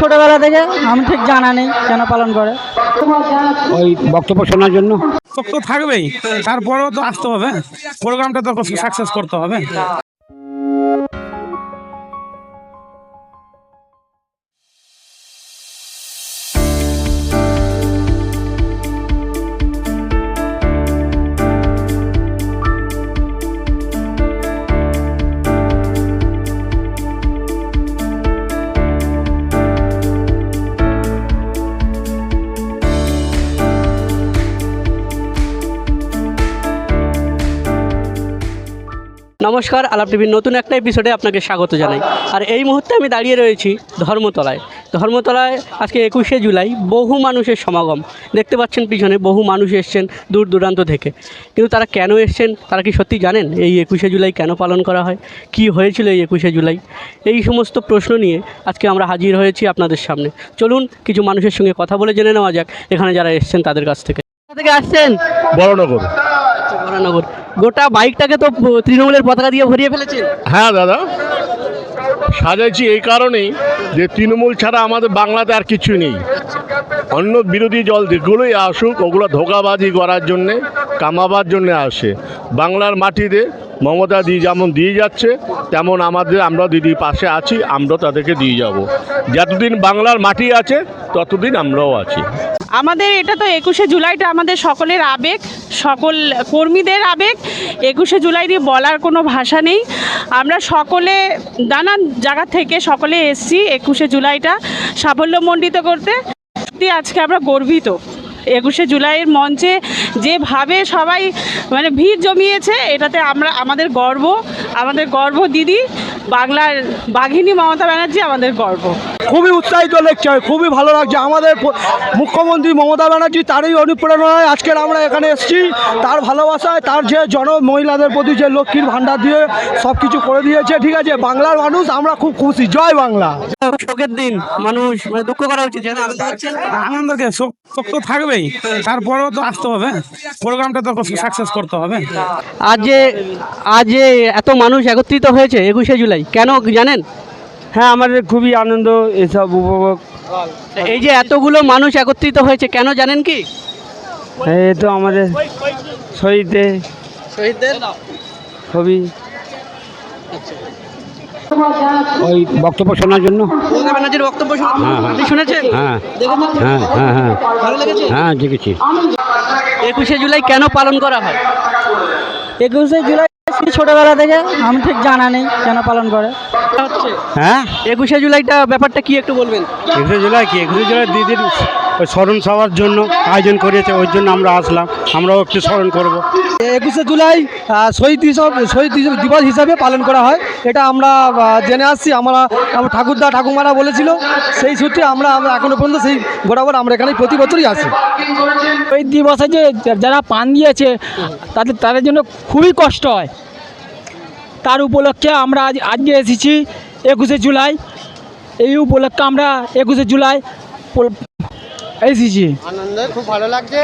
ছোটবেলা থেকে আমি ঠিক জানা নেই কেন পালন করে। ওই বক্তব্য শোনার জন্য? তো থাকবেই তারপরেও তো আসতে হবে। প্রোগ্রামটা তো সাকসেস করতে হবে। নমস্কার, আলাপ টিভির নতুন একটা এপিসোডে আপনাকে স্বাগত জানাই। আর এই মুহূর্তে আমি দাঁড়িয়ে রয়েছি ধর্মতলায়। ধর্মতলায় আজকে একুশে জুলাই, বহু মানুষের সমাগম। দেখতে পাচ্ছেন পিছনে বহু মানুষ এসছেন দূর দূরান্ত থেকে। কিন্তু তারা কেন এসছেন, তারা কি সত্যি জানেন এই একুশে জুলাই কেন পালন করা হয়? কি হয়েছিল এই একুশে জুলাই? এই সমস্ত প্রশ্ন নিয়ে আজকে আমরা হাজির হয়েছি আপনাদের সামনে। চলুন, কিছু মানুষের সঙ্গে কথা বলে জেনে নেওয়া যাক, এখানে যারা এসছেন তাদের কাছ থেকে। থেকে আসছেন বড়নগর। বরানগর গোটা বাইকটাকে তো তৃণমূলের পতাকা দিয়ে ভরিয়ে ফেলেছেন। হ্যাঁ দাদা। সাজাইছি এই কারণেই যে তৃণমূল ছাড়া আমাদের বাংলাতে আর কিছু নেই। অন্য বিরোধী দল যেগুলোই আসুক, ওগুলো ধোকাবাজি করার জন্যে, কামাবার জন্যে আসে। বাংলার মাটিতে মমতা দি যেমন দিয়ে যাচ্ছে, তেমন আমাদের আমরা দিদির পাশে আছি, আমরা তাদেরকে দিয়ে যাব। যতদিন বাংলার মাটি আছে, ততদিন আমরাও আছি। আমাদের এটা তো একুশে জুলাইটা আমাদের সকলের আবেগ, সকল কর্মীদের আবেগ। একুশে জুলাই দিয়ে বলার কোনো ভাষা নেই। আমরা সকলে, নানান জায়গা থেকে সকলে এসছি একুশে জুলাইটা সাফল্যমণ্ডিত করতে। সত্যি আজকে আমরা গর্বিত। একুশে জুলাইয়ের মঞ্চে যেভাবে সবাই মানে ভিড় জমিয়েছে, এটাতে আমরা, আমাদের গর্ব আমাদের গর্ব দিদি বাংলার বাঘিনী মমতা ব্যানার্জি আমাদের গর্ব। খুবই উৎসাহিত লাগছে খুবই ভালো লাগছে। আমাদের মুখ্যমন্ত্রী মমতা ব্যানার্জি তারই অনুপ্রেরণায় আজকের আমরা এখানে এসেছি। তার ভালোবাসায় তার যে জন মহিলাদের প্রতি যে লক্ষ্মীর ভাণ্ডার দিয়ে সব কিছু করে দিয়েছে ঠিক আছে? বাংলার মানুষ আমরা খুব খুশি। জয় বাংলা। শোকের দিন মানুষ মানে দুঃখ করা উচিত আনন্দকে শোক শোক তো থাকবেই। তারপরেও তো আসতে হবে। প্রোগ্রামটা তো সাকসেস করতে হবে। আজ যে আজ যে এত মানুষ একত্রিত হয়েছে একুশে জুলাই। কেন জানেন? হ্যাঁ আমাদের খুবই আনন্দ এসব উপভোগ। এই যে এতগুলো মানুষ একত্রিত হয়েছে কেন জানেন কি? এই তো আমাদের শহীদে শহীদদের? ছবি ওই বক্তব্য শোনার জন্য। ব্যানার্জির বক্তব্য আপনি শুনেছেন? হ্যাঁ হ্যাঁ হ্যাঁ হ্যাঁ। ভালো লেগেছে? হ্যাঁ দেখেছি। একুশে জুলাই কেন পালন করা হয়? একুশে জুলাই ছোটবেলা থেকে আমি ঠিক জানা নেই কেন পালন করে। হ্যাঁ? একুশে জুলাইটা ব্যাপারটা কি একটু বলবেন? একুশে জুলাই কি? একুশে জুলাই দিদির ওই স্মরণ সভার জন্য আয়োজন করেছে ওই জন্য আমরা আসলাম। আমরাও একটু স্মরণ করব। একুশে জুলাই শহীদ হিসাবে শহীদ দিবস হিসাবে পালন করা হয়। এটা আমরা জেনে আসছি। আমরা আমার ঠাকুরদা ঠাকুমারা বলেছিল সেই সূত্রে আমরা আমরা এখনও পর্যন্ত সেই বরাবর আমরা এখানে প্রতি বছরই আসি। ওই দিবসে যে যারা পান দিয়েছে তাদের তাদের জন্য খুবই কষ্ট হয়। তার উপলক্ষে আমরা আজ আজকে এসেছি একুশে জুলাই। এই উপলক্ষে আমরা একুশে জুলাই এসেছি। আনন্দ খুব ভালো লাগছে।